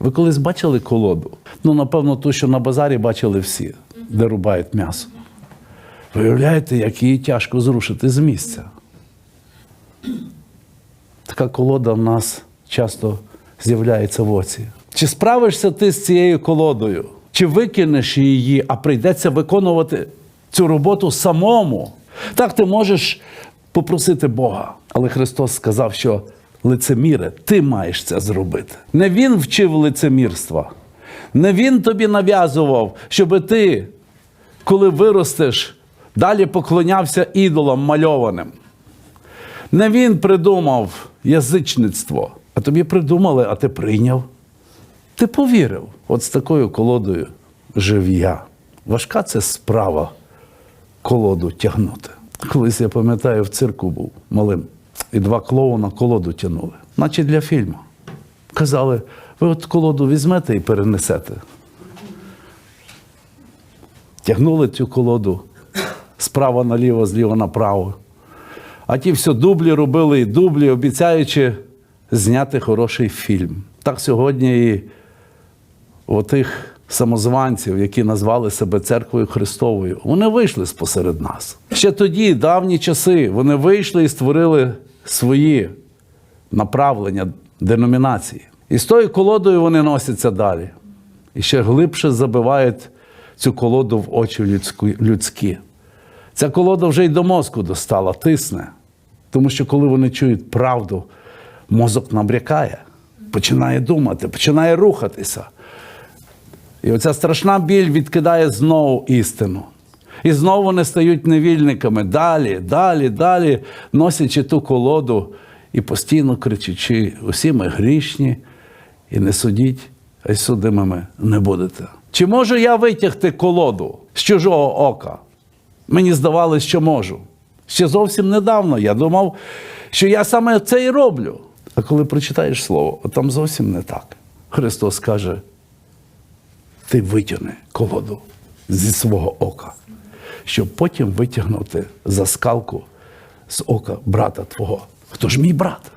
Ви колись бачили колоду? Ну, напевно, ту, що на базарі бачили всі, де рубають м'ясо. Виявляєте, як її тяжко зрушити з місця. Така колода в нас часто з'являється в оці. Чи справишся ти з цією колодою? Чи викинеш її, а прийдеться виконувати цю роботу самому? Так ти можеш попросити Бога. Але Христос сказав, що лицеміре, ти маєш це зробити. Не Він вчив лицемірства, не Він тобі нав'язував, щоби ти, коли виростеш, далі поклонявся ідолам мальованим. Не він придумав язичництво, а тобі придумали, а ти прийняв. Ти повірив. От з такою колодою жив я. Важка це справа колоду тягнути. Колись я пам'ятаю, в цирку був малим, і два клоуна колоду тягнули, наче для фільму. Казали, ви от колоду візьмете і перенесете. Тягнули цю колоду справа наліво, зліва направо. А ті все дублі робили і дублі, обіцяючи зняти хороший фільм. Так сьогодні і отих самозванців, які назвали себе церквою Христовою, вони вийшли спосеред нас. Ще тоді, давні часи, вони вийшли і створили свої направлення, деномінації. І з тою колодою вони носяться далі. І ще глибше забивають цю колоду в очі людські. Ця колода вже й до мозку достала, тисне. Тому що коли вони чують правду, мозок набрякає, починає думати, починає рухатися. І оця страшна біль відкидає знову істину. І знову вони стають невільниками далі, далі, далі, носячи ту колоду і постійно кричачи: усі ми грішні, і не судіть, а й судимими не будете. Чи можу я витягти колоду з чужого ока? Мені здавалось, що можу. Ще зовсім недавно я думав, що я саме це і роблю. А коли прочитаєш слово, там зовсім не так. Христос каже: ти витягни колоду зі свого ока, щоб потім витягнути заскалку з ока брата твого. Хто ж мій брат?